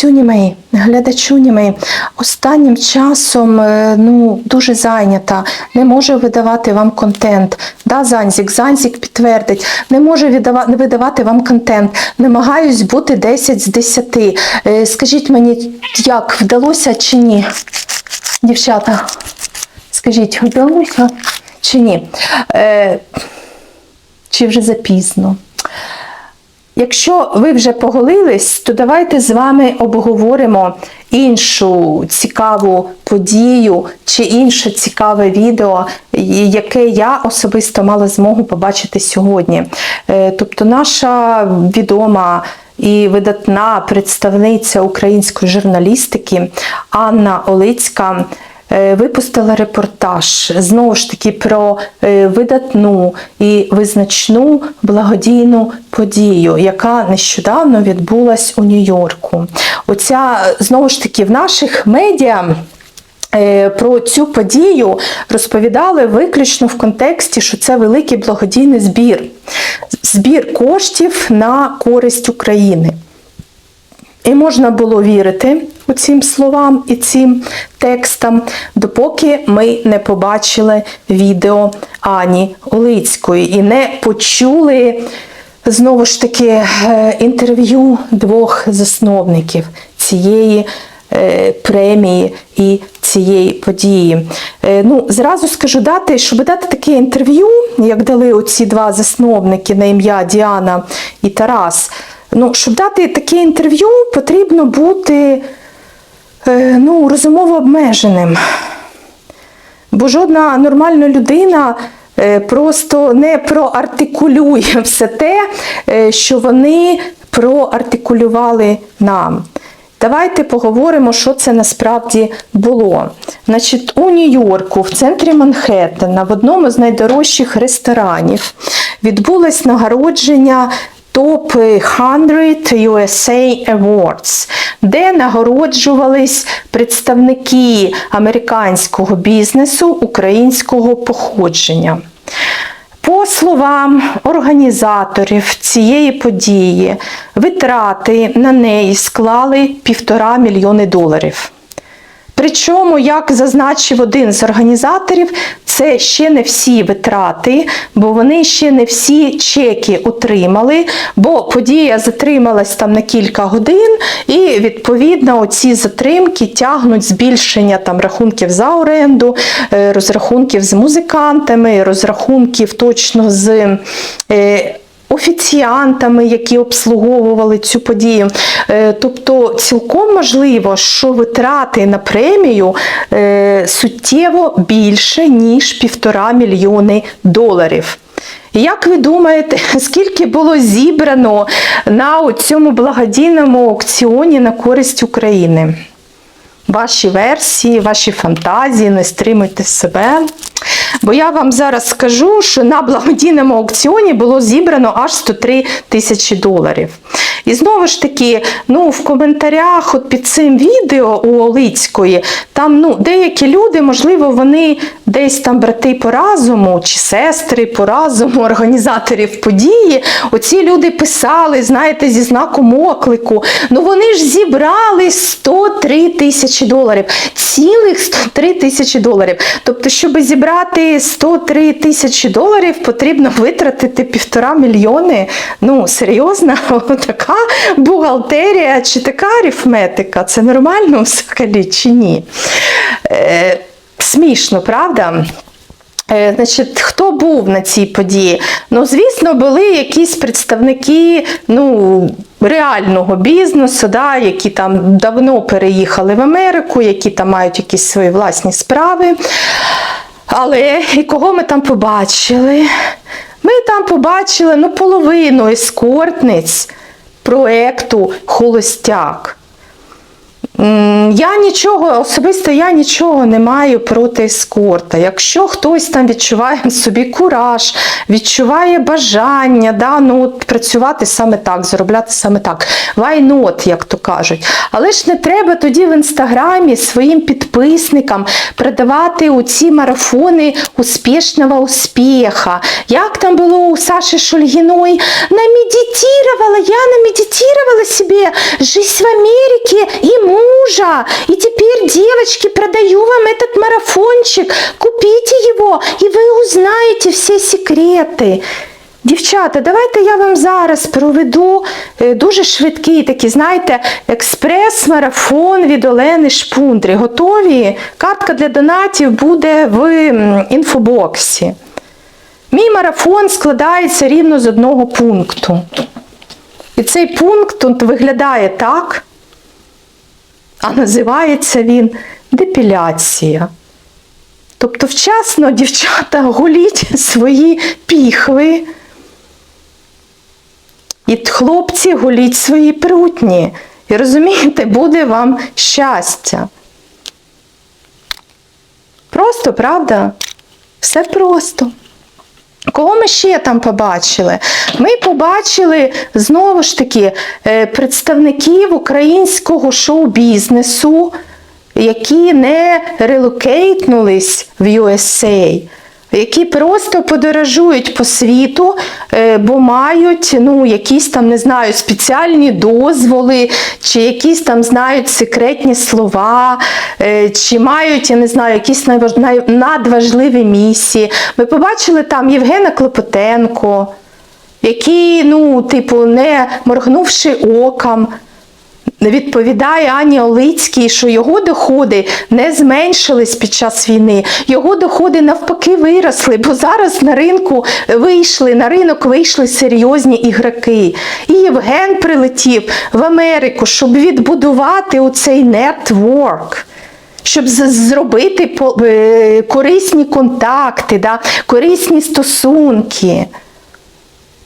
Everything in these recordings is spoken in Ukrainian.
глядацюні мої, глядачуні останнім часом е, ну, дуже зайнята, не можу видавати вам контент. Да, Занзік, Занзік підтвердить, не віддава- видавати вам контент. Намагаюсь бути 10 з 10. Е, Скажіть мені, як вдалося чи ні? Дівчата, скажіть, вдалося чи ні? Е, чи вже запізно? Якщо ви вже поголились, то давайте з вами обговоримо іншу цікаву подію чи інше цікаве відео, яке я особисто мала змогу побачити сьогодні. Е, Тобто, наша відома і видатна представниця української журналістики Анна Олицька випустила репортаж знову ж таки про е, видатну і визначну благодійну подію, яка нещодавно відбулась у Нью-Йорку. Оця знову ж таки в наших медіа. е, Про цю подію розповідали виключно в контексті, що це великий благодійний збір, збір коштів на користь України. І можна було вірити цим словам і цим текстам, допоки ми не побачили відео Ані Олицької і не почули знову ж таки е, інтерв'ю двох засновників цієї е, премії і цієї події. Е, Ну, зразу скажу дати, щоб дати таке інтерв'ю, як дали оці два засновники на ім'я Діана і Тарас. Ну, щоб дати таке інтерв'ю, потрібно бути е, ну, розумово обмеженим. Бо жодна нормальна людина е, просто не проартикулює все те, е, що вони проартикулювали нам. Давайте поговоримо, що це насправді було. Значить, у Нью-Йорку, в центрі Манхеттена, в одному з найдорожчих ресторанів відбулось нагородження Топ 100 USA Awards, де нагороджувались представники американського бізнесу українського походження. По словам організаторів цієї події, витрати на неї склали півтора мільйони доларів. Причому, як зазначив один з організаторів, це ще не всі витрати, бо вони ще не всі чеки отримали, бо подія затрималась там на кілька годин, і відповідно ці затримки тягнуть збільшення там рахунків за оренду, е, розрахунків з музикантами, розрахунків точно з. Офіціантами, які обслуговували цю подію. Е, Тобто цілком можливо, що витрати на премію е, суттєво більше, ніж півтора мільйони доларів. Як ви думаєте, скільки було зібрано на цьому благодійному аукціоні на користь України? Ваші версії, ваші фантазії, не стримуйте себе. Бо я вам зараз скажу, що на благодійному аукціоні було зібрано аж 103 тисячі доларів. І знову ж таки, ну, в коментарях от під цим відео у Олицької, там ну, деякі люди, можливо, вони десь там брати по разуму чи сестри по разуму організаторів події. Оці люди писали, знаєте, зі знаком оклику. Ну вони ж зібрали 103 тисячі доларів. Цілих 103 тисячі доларів. Тобто, щоб зібрати 103 тисячі доларів, потрібно витратити півтора мільйони. Ну, серйозно, така бухгалтерія чи така арифметика. Це нормально взагалі чи ні? Е, смішно, правда? Е, Значить, хто був на цій події? Ну, звісно, були якісь представники ну, реального бізнесу, да, які там давно переїхали в Америку, які там мають якісь свої власні справи. Але і кого ми там побачили? Ми там побачили ну, половину ескортниць проекту Холостяк. Я нічого, особисто я нічого не маю проти ескорта. Якщо хтось там відчуває собі кураж, відчуває бажання да, ну, от працювати саме так, заробляти саме так. Why not, як то кажуть. Але ж не треба тоді в інстаграмі своїм підписникам продавати у ці марафони успішного успіха. Як там було у Саші Шульгіної? Намедитировала, я намедитировала себе жизнь в Америке и мужа. И теперь, девочки, продаю вам этот марафончик. Купите его, и вы узнаете все секрети. Дівчата, давайте я вам зараз проведу е, дуже швидкий такий, знаєте, експрес-марафон від Олени Шпундри. Готові? Картка для донатів буде в інфобоксі. Мій марафон складається рівно з одного пункту. І цей пункт виглядає так, а називається він депіляція. Тобто вчасно, дівчата, голіть свої піхви. І хлопці голіть свої прутні. І розумієте, буде вам щастя. Просто, правда? Все просто. Кого ми ще там побачили? Ми побачили знову ж таки е, представників українського шоу-бізнесу, які не релокейтнулись в USA, які просто подорожують по світу, е, бо мають ну, якісь там, не знаю, спеціальні дозволи, чи якісь там знають секретні слова, е, чи мають, я не знаю, якісь надважливі місії. Ми побачили там Євгена Клопотенко, який, ну, типу, не моргнувши оком, відповідає Ані Олицькій, що його доходи не зменшились під час війни, його доходи навпаки виросли, бо зараз на ринку вийшли, на ринок вийшли серйозні ігроки. І Євген прилетів в Америку, щоб відбудувати оцей нетворк. Щоб зробити е, корисні контакти, да, корисні стосунки.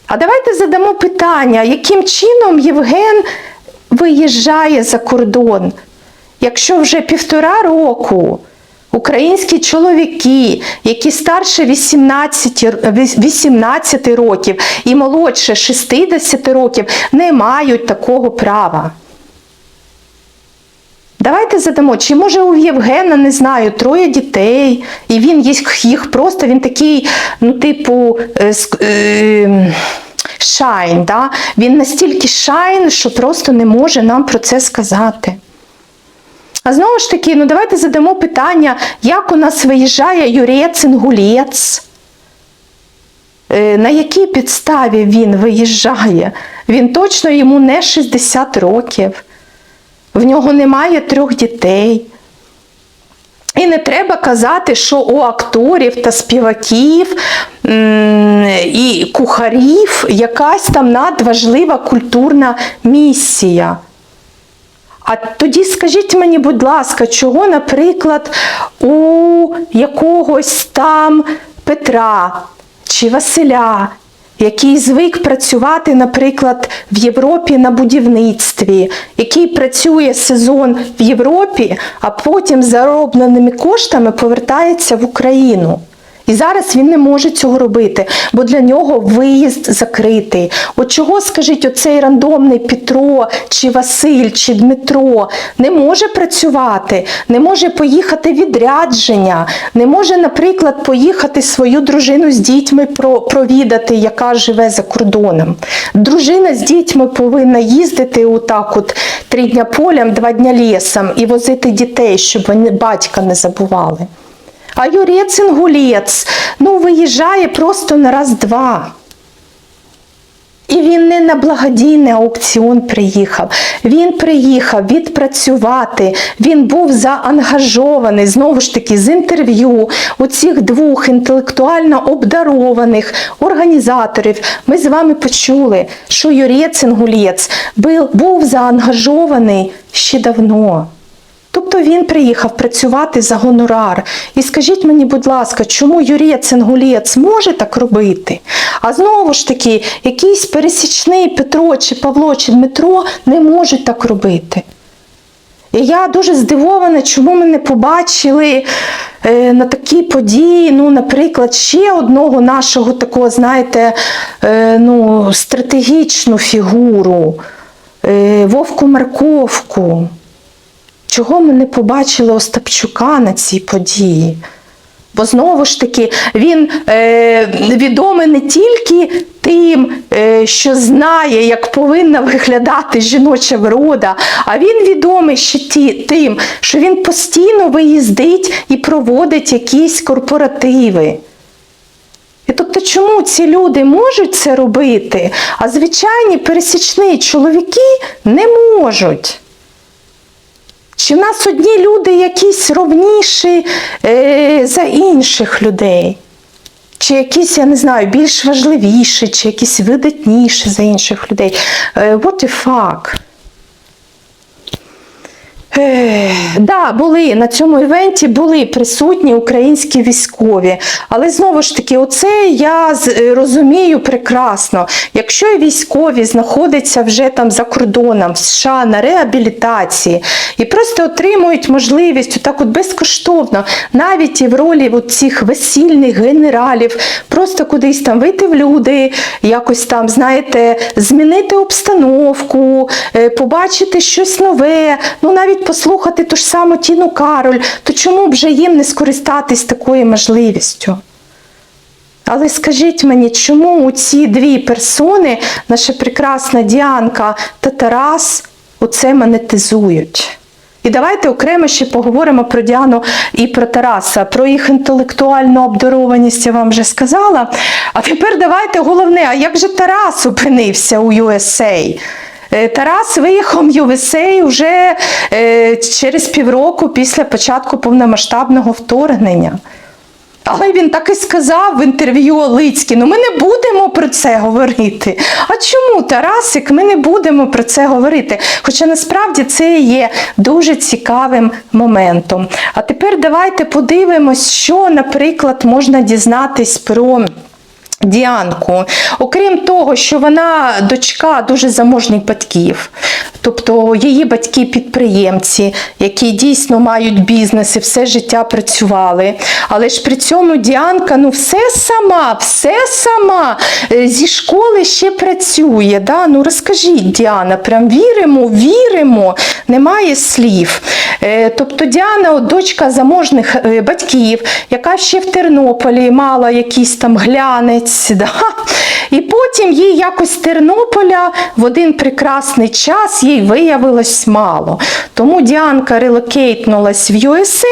А давайте задамо питання, яким чином Євген виїжджає за кордон, якщо вже півтора року українські чоловіки, які старше 18, 18 років і молодше 60 років, не мають такого права. Давайте задамо, чи може у Євгена, не знаю, троє дітей, і він їх, просто, він такий, ну, типу, е, е, шайн, да? він настільки шайн, що просто не може нам про це сказати. А знову ж таки, ну давайте задамо питання, як у нас виїжджає юрець інгулець Е, на якій підставі він виїжджає? Він точно йому не 60 років, в нього немає трьох дітей. І не треба казати, що у акторів та співаків і кухарів якась там надважлива культурна місія. А тоді скажіть мені, будь ласка, чого, наприклад, у якогось там Петра чи Василя, який звик працювати, наприклад, в Європі на будівництві, який працює сезон в Європі, а потім заробленими коштами повертається в Україну. І зараз він не може цього робити, бо для нього виїзд закритий. От чого, скажіть, оцей рандомний Петро, чи Василь, чи Дмитро не може працювати, не може поїхати відрядження, не може, наприклад, поїхати свою дружину з дітьми провідати, яка живе за кордоном. Дружина з дітьми повинна їздити отак, от три дня полям, два дня лісом і возити дітей, щоб вони батька не забували. А юрець інгулець, ну, виїжджає просто на раз-два. І він не на благодійний аукціон приїхав. Він приїхав відпрацювати. Він був заангажований знову ж таки з інтерв'ю у цих двох інтелектуально обдарованих організаторів. Ми з вами почули, що Юрець Інгулець був, був заангажований ще давно. Тобто він приїхав працювати за гонорар. І скажіть мені, будь ласка, чому юрець інгулець може так робити? А знову ж таки, якийсь пересічний Петро чи Павло чи Дмитро не можуть так робити. І я дуже здивована, чому ми не побачили е, на такі події, ну, наприклад, ще одного нашого такого, знаєте, е, ну, стратегічну фігуру, е, Вовку Марковку. Чого ми не побачили Остапчука на цій події? Бо знову ж таки, він е, відомий не тільки тим, е, що знає, як повинна виглядати жіноча врода, а він відомий ще ті, тим, що він постійно виїздить і проводить якісь корпоративи. І тобто, чому ці люди можуть це робити, а звичайні пересічні чоловіки не можуть? Чи в нас одні люди якісь ровніші е, за інших людей? Чи якісь, я не знаю, більш важливіші, чи якісь видатніші за інших людей? Е, what the fuck? Да, були на цьому івенті були присутні українські військові, але знову ж таки, оце я е, розумію прекрасно. Якщо військові знаходяться вже там за кордоном в США на реабілітації і просто отримують можливість отак от безкоштовно, навіть і в ролі цих весільних генералів, просто кудись там вийти в люди, якось там, знаєте, змінити обстановку, е, побачити щось нове, ну навіть послухати ту ж саму Тіну Кароль, то чому б же їм не скористатись такою можливістю? Але скажіть мені, чому ці дві персони, наша прекрасна Діанка та Тарас, оце монетизують? І давайте окремо ще поговоримо про Діану і про Тараса, про їх інтелектуальну обдарованість я вам вже сказала. А тепер давайте головне, а як же Тарас опинився у USA? Е, Тарас виїхав в USA вже е, через півроку після початку повномасштабного вторгнення. Але він так і сказав в інтерв'ю Олицькій, ну ми не будемо про це говорити. А чому, Тарасик, ми не будемо про це говорити? Хоча насправді це є дуже цікавим моментом. А тепер давайте подивимось, що, наприклад, можна дізнатись про. Діанку, окрім того, що вона дочка дуже заможних батьків, тобто її батьки підприємці, які дійсно мають бізнес і все життя працювали. Але ж при цьому Діанка ну все сама, все сама е, зі школи ще працює. Да? Ну розкажіть, Діана, прям віримо, віримо, немає слів. Е, Тобто Діана, дочка заможних е, батьків, яка ще в Тернополі мала якийсь там глянець. Да? І потім їй якось Тернополя в один прекрасний час їй виявилось мало. Тому Діанка релокейтнулась в USA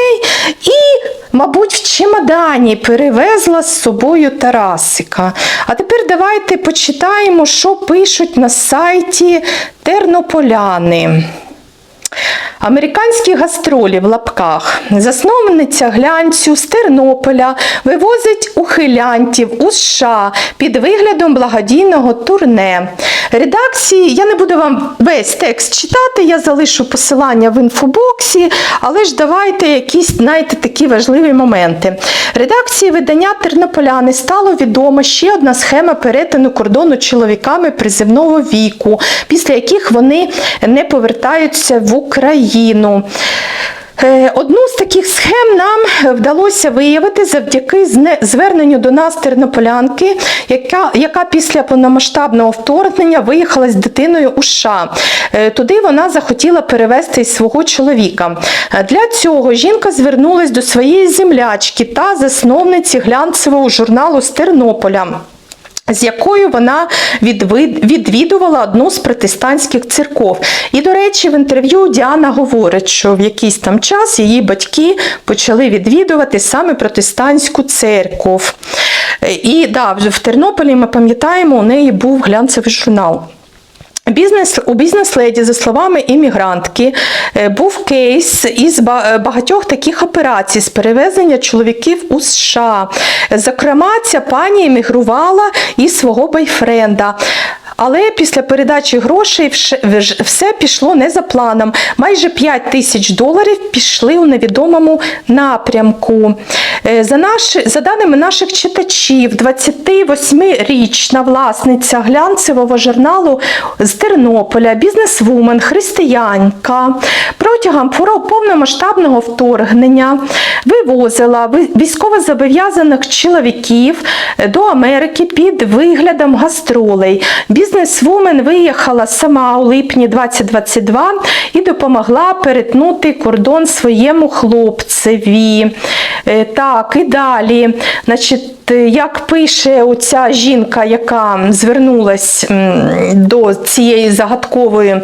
і, мабуть, в чемодані перевезла з собою Тарасика. А тепер давайте почитаємо, що пишуть на сайті Тернополяни. Американські гастролі в лапках. Засновниця глянцю з Тернополя вивозить ухилянтів у США під виглядом благодійного турне. Редакції, я не буду вам весь текст читати, я залишу посилання в інфобоксі, але ж давайте якісь, знаєте, такі важливі моменти. Редакції видання Тернополяни стало відомо ще одна схема перетину кордону чоловіками призивного віку, після яких вони не повертаються в Україну. Е, Одну з таких схем нам вдалося виявити завдяки зверненню до нас тернополянки, яка, яка після повномасштабного вторгнення виїхала з дитиною у США. Е, Туди вона захотіла перевезти свого чоловіка. Для цього жінка звернулась до своєї землячки та засновниці глянцевого журналу з Тернополя з якою вона відвідувала одну з протестантських церков. І, до речі, в інтерв'ю Діана говорить, що в якийсь там час її батьки почали відвідувати саме протестантську церкву. Е, І да, в Тернополі ми пам'ятаємо, у неї був глянцевий журнал. Бізнес у бізнес-леді, за словами іммігрантки, е, був кейс із е, багатьох таких операцій з перевезення чоловіків у США. Зокрема, ця пані емігрувала із свого бойфренда. Але після передачі грошей все пішло не за планом. Майже 5 тисяч доларів пішли у невідомому напрямку. Е, За, наші, за даними наших читачів, 28-річна власниця глянцевого журналу з Тернополя, бізнесвумен, християнка протягом повномасштабного вторгнення вивозила ви- військовозобов'язаних чоловіків до Америки під виглядом гастролей. Бізнесвумен виїхала сама у липні 2022 і допомогла перетнути кордон своєму хлопцеві. Е, Так, і далі. Значить, е, як пише оця жінка, яка звернулась до цієї загадкової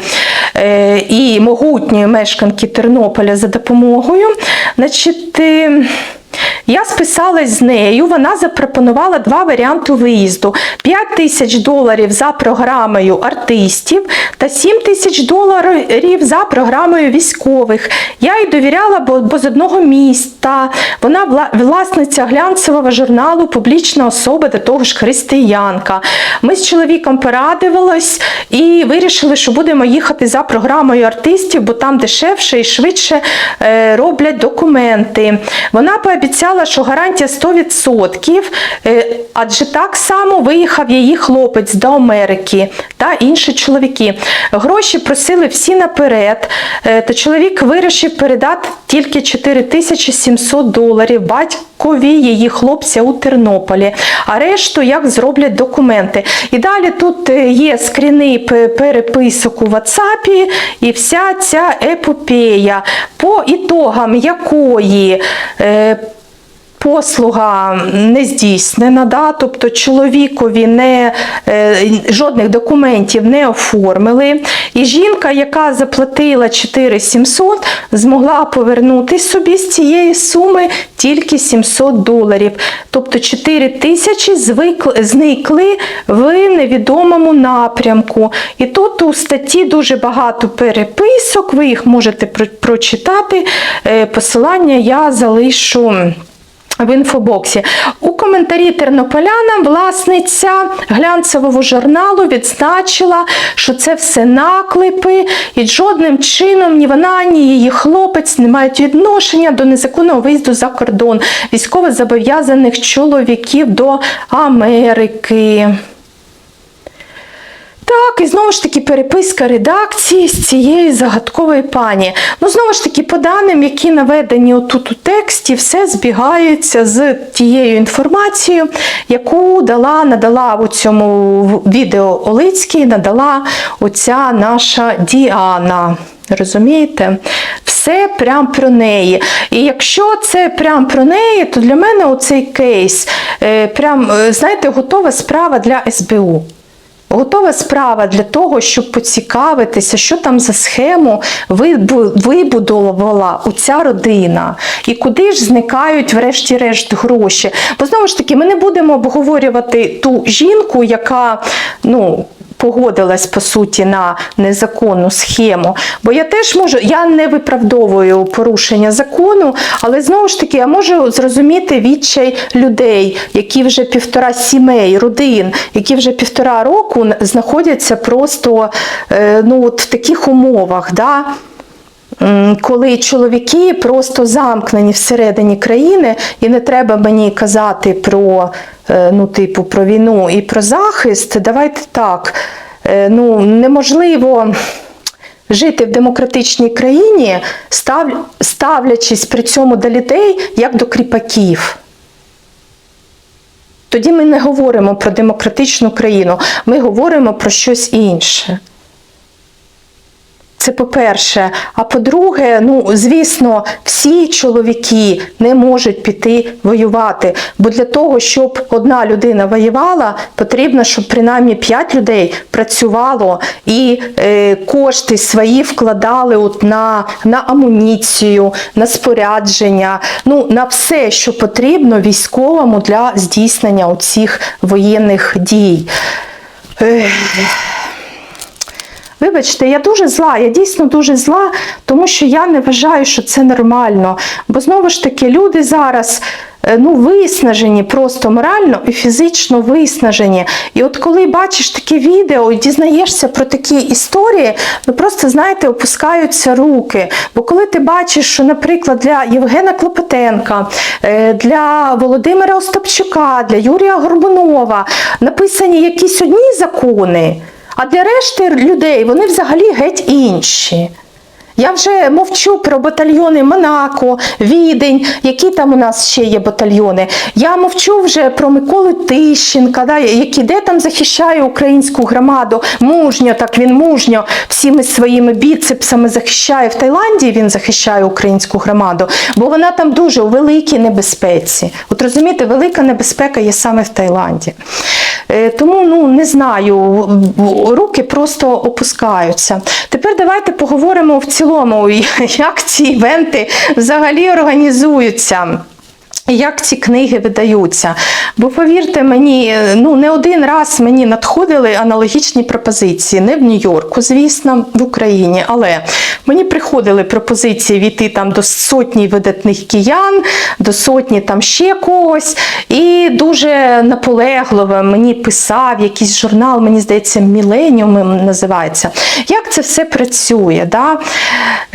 е, і могутньої мешканки Тернополя за допомогою, значить. Я списалась з нею, вона запропонувала два варіанти виїзду: 5 тисяч доларів за програмою артистів та 7 тисяч доларів за програмою військових. Я їй довіряла, бо з одного міста. Вона власниця глянцевого журналу, публічна особа, до того ж християнка. Ми з чоловіком порадувались і вирішили, що будемо їхати за програмою артистів, бо там дешевше і швидше е, роблять документи. Вона пообіцяла, що гарантія 100%, е, адже так само виїхав її хлопець до Америки та інші чоловіки. Гроші просили всі наперед, е, та чоловік вирішив передати тільки 4700 доларів. Батькові її хлопця у Тернополі, а решту як зроблять документи. І далі тут е, є скріни переписок у WhatsApp і вся ця епопея, по ітогам якої е, Послуга не здійснена, да? тобто чоловікові не, е, жодних документів не оформили. І жінка, яка заплатила 4700, змогла повернути собі з цієї суми тільки 700 доларів. Тобто 4 тисячі зникли в невідомому напрямку. І тут у статті дуже багато переписок, ви їх можете прочитати. Е, Посилання я залишу в інфобоксі. У коментарі тернополянам власниця глянцевого журналу відзначила, що це все наклепи, і жодним чином ні вона, ні її хлопець не мають відношення до незаконного виїзду за кордон військово зобов'язаних чоловіків до Америки. Так, і знову ж таки переписка редакції з цієї загадкової пані. Ну, знову ж таки, по даним, які наведені отут у тексті, все збігається з тією інформацією, яку дала, надала у цьому відео Олицький, надала оця наша Діана. Розумієте? Все прям про неї. І якщо це прям про неї, то для мене оцей кейс е, прям, е, знаєте, готова справа для СБУ. Готова справа для того, щоб поцікавитися, що там за схему вибу- вибудовувала ця родина, і куди ж зникають, врешті-решт, гроші. Бо знову ж таки, ми не будемо обговорювати ту жінку, яка ну. Погодилась по суті на незаконну схему. Бо я теж можу, я не виправдовую порушення закону, але знову ж таки я можу зрозуміти відчай людей, які вже півтора сімей, родин, які вже півтора року знаходяться просто е, ну, от в таких умовах. Да? Коли чоловіки просто замкнені всередині країни, і не треба мені казати про, е, ну, типу, про війну і про захист, давайте так. е, Ну, неможливо жити в демократичній країні, став, ставлячись при цьому до людей як до кріпаків. Тоді ми не говоримо про демократичну країну, ми говоримо про щось інше. Це по-перше. А по-друге, ну, звісно, всі чоловіки не можуть піти воювати. Бо для того, щоб одна людина воювала, потрібно, щоб принаймні 5 людей працювало і е, кошти свої вкладали от на, на амуніцію, на спорядження, ну, на все, що потрібно військовому для здійснення цих воєнних дій. Ех. Вибачте, я дуже зла, я дійсно дуже зла, тому що я не вважаю, що це нормально. Бо знову ж таки, люди зараз е, ну, виснажені просто морально і фізично виснажені. І от коли бачиш таке відео і дізнаєшся про такі історії, ну просто, знаєте, опускаються руки. Бо коли ти бачиш, що, наприклад, для Євгена Клопотенка, е, для Володимира Остапчука, для Юрія Горбунова написані якісь одні закони. А для решти людей вони взагалі геть інші. Я вже мовчу про батальйони Монако, Відень, які там у нас ще є батальйони. Я мовчу вже про Миколу Тищенка, да, який де там захищає українську громаду. Мужньо, так він мужньо всіми своїми біцепсами захищає в Таїланді. Він захищає українську громаду, бо вона там дуже у великій небезпеці. От розумієте, велика небезпека є саме в Таїланді. Е, Тому ну не знаю, руки просто опускаються. Тепер давайте поговоримо в цілому, як ці івенти взагалі організуються. Як ці книги видаються? Бо повірте мені, ну не один раз мені надходили аналогічні пропозиції, не в Нью-Йорку, звісно, в Україні, але мені приходили пропозиції війти там до сотні видатних киян, до сотні там ще когось. І дуже наполегливо мені писав якийсь журнал, мені здається, Міленіум називається. Як це все працює? Да?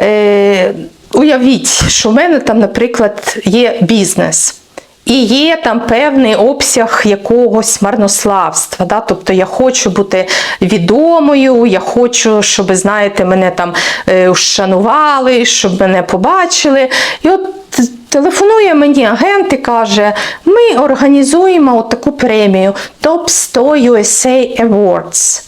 Е, Уявіть, що в мене там, наприклад, є бізнес. І є там певний обсяг якогось марнославства. Да? Тобто я хочу бути відомою, я хочу, щоб, знаєте, мене там е, вшанували, щоб мене побачили. І от телефонує мені агент і каже: ми організуємо от таку премію Top 100 USA Awards.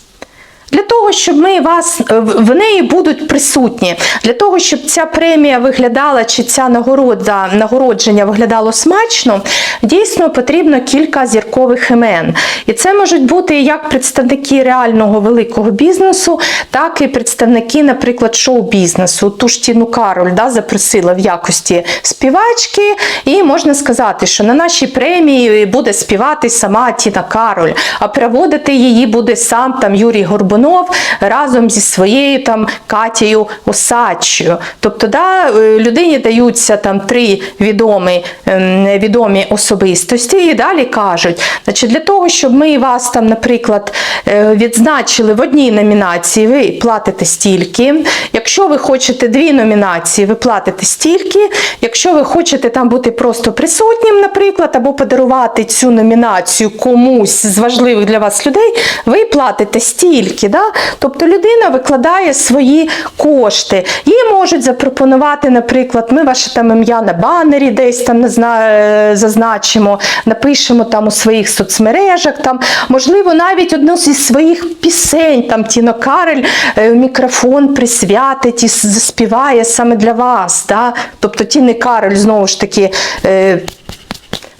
Для того, щоб ми вас е, в неї будуть присутні, для того, щоб ця премія виглядала чи ця нагорода, нагородження виглядало смачно, дійсно потрібно кілька зіркових імен. І це можуть бути як представники реального великого бізнесу, так і представники, наприклад, шоу-бізнесу. Ту ж Тіну Кароль да, запросила в якості співачки, і можна сказати, що на нашій премії буде співати сама Тіна Кароль, а проводити її буде сам там Юрій Горбунов разом зі своєю там Катєю Осадчою. Тобто, да, е, людині даються там три відомі, ем, відомі особистості, і далі кажуть, значить, для того, щоб ми вас там, наприклад, е, відзначили в одній номінації, ви платите стільки. Якщо ви хочете дві номінації, ви платите стільки. Якщо ви хочете там бути просто присутнім, наприклад, або подарувати цю номінацію комусь з важливих для вас людей, ви платите стільки. Да? Тобто людина викладає свої кошти. Їй можуть запропонувати, наприклад, ми ваше там ім'я на банері десь там не знаю, зазначимо, напишемо там у своїх соцмережах, там, можливо, навіть одну зі своїх пісень, там Тіно Карель е, мікрофон присвятить і заспіває саме для вас. Да? Тобто Тіни Карель знову ж таки.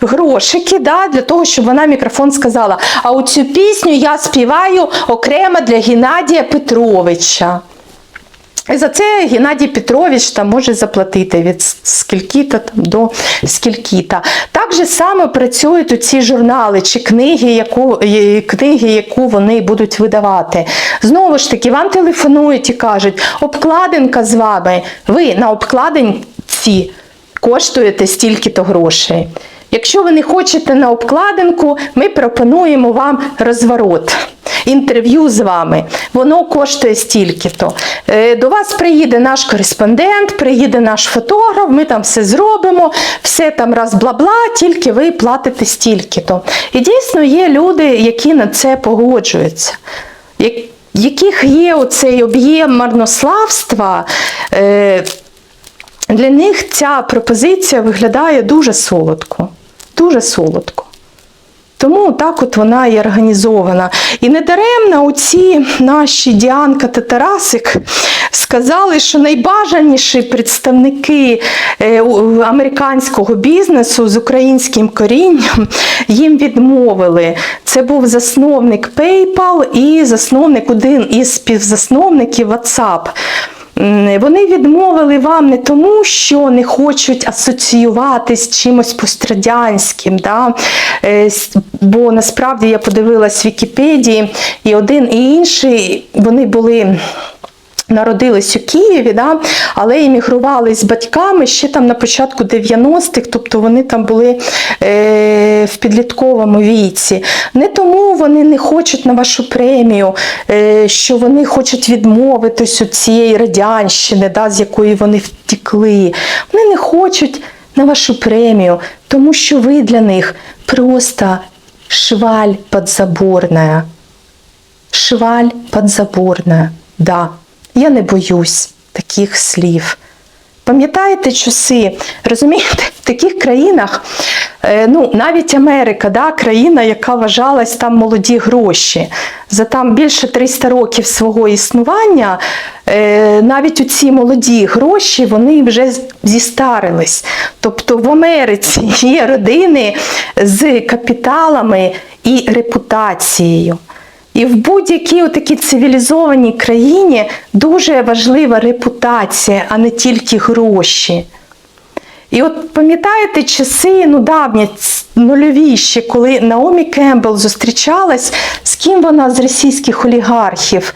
Грошики, да, для того, щоб вона мікрофон сказала. А оцю пісню я співаю окремо для Геннадія Петровича. І за це Геннадій Петрович там може заплатити від скільки-то там до скільки-то. Так же само працюють ці журнали чи книги, яку, е, книги, яку вони будуть видавати. Знову ж таки, вам телефонують і кажуть, обкладинка з вами, ви на обкладинці коштуєте стільки-то грошей. Якщо ви не хочете на обкладинку, ми пропонуємо вам розворот. Інтерв'ю з вами, воно коштує стільки-то. Е, До вас приїде наш кореспондент, приїде наш фотограф, ми там все зробимо, все там раз бла-бла, тільки ви платите стільки-то. І дійсно є люди, які на це погоджуються. Яких є оцей об'єм марнославства, е, для них ця пропозиція виглядає дуже солодко. Дуже солодко. Тому так от вона і організована. І недаремно оці наші Діанка та Тарасик сказали, що найбажаніші представники е, американського бізнесу з українським корінням їм відмовили. Це був засновник PayPal і засновник, один із співзасновників WhatsApp. Вони відмовили вам не тому, що не хочуть асоціюватись з чимось пострадянським. Да? Е, Бо насправді я подивилась в Вікіпедії, і один і інший вони були. Народились у Києві, да, але іммігрували з батьками ще там на початку 90-х, тобто вони там були е, в підлітковому віці. Не тому вони не хочуть на вашу премію, е, що вони хочуть відмовитись від цієї радянщини, да, з якої вони втекли. Вони не хочуть на вашу премію, тому що ви для них просто шваль подзаборна. шваль подзаборна. Да, я не боюсь таких слів. Пам'ятаєте часи, розумієте, в таких країнах, е, ну навіть Америка, да, країна, яка вважалась там молоді гроші. За там більше 300 років свого існування, е, навіть у ці молоді гроші вони вже зістарились. Тобто в Америці є родини з капіталами і репутацією. І в будь-якій такій цивілізованій країні дуже важлива репутація, а не тільки гроші. І от пам'ятаєте часи, ну давні, нульові ще, коли Наомі Кембл зустрічалась, з ким вона з російських олігархів?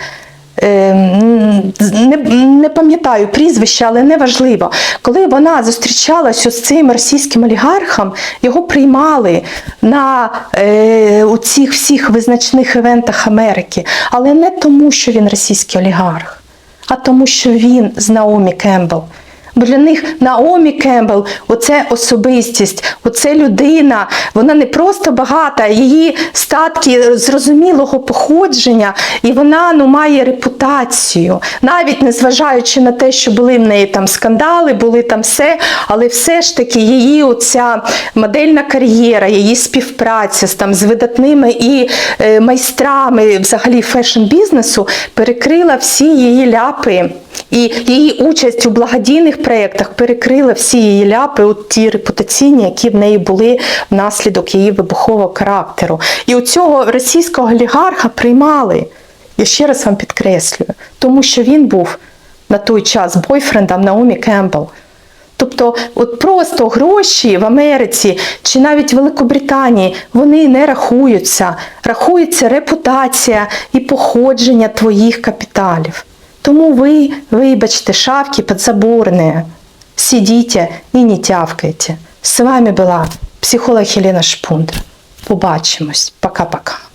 Е, м, Не, не пам'ятаю прізвища, але не важливо. Коли вона зустрічалася з цим російським олігархом, його приймали на е, у цих всіх визначних івентах Америки, але не тому, що він російський олігарх, а тому, що він з Наомі Кембл. Бо для них Наомі Кембл оце особистість, оце людина. Вона не просто багата, її статки зрозумілого походження, і вона ну, має репутацію. Навіть незважаючи на те, що були в неї там скандали, були там все, але все ж таки її оця модельна кар'єра, її співпраця з там з видатними і е, майстрами взагалі фешн-бізнесу перекрила всі її ляпи. І її участь у благодійних проєктах перекрила всі її ляпи, от ті репутаційні, які в неї були внаслідок її вибухового характеру. І у цього російського олігарха приймали, я ще раз вам підкреслюю, тому що він був на той час бойфрендом Наомі Кембл. Тобто, от просто гроші в Америці чи навіть в Великобританії вони не рахуються. Рахується репутація і походження твоїх капіталів. Тому ви, вибачте, шавки подзаборные. Сидите и не тявкайте. З вами була психолог Єлена Шпундра. Побачимось. Пока-пока.